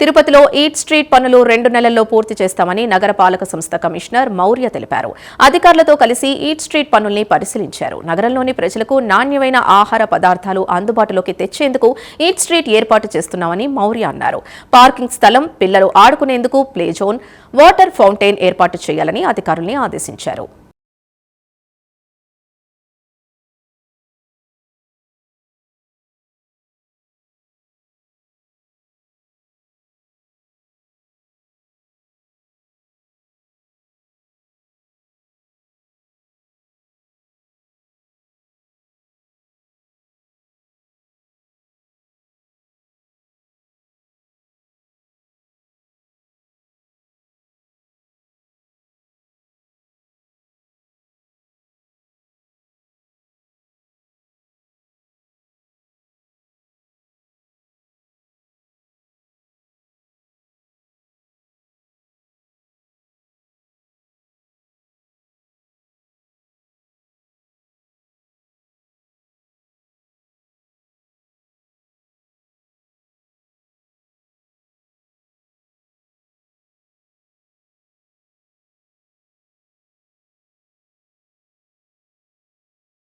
తిరుపతిలో eat street పనులు రెండు నెలల్లో పూర్తి చేస్తామని నగరపాలక సంస్థ కమిషనర్ మౌర్య తెలిపారు. అధికారులతో కలిసి ఈట్ స్ట్రీట్ పనుల్ని పరిశీలించారు. నగరంలోని ప్రజలకు నాణ్యమైన ఆహార పదార్థాలు అందుబాటులోకి తెచ్చేందుకు ఈట్ స్ట్రీట్ ఏర్పాటు చేస్తున్నామని మౌర్య అన్నారు. పార్కింగ్ స్థలం పిల్లలు ఆడుకునేందుకు ప్లే జోన్ వాటర్ ఫౌంటైన్ ఏర్పాటు చేయాలని అధికారుల్ని ఆదేశించారు.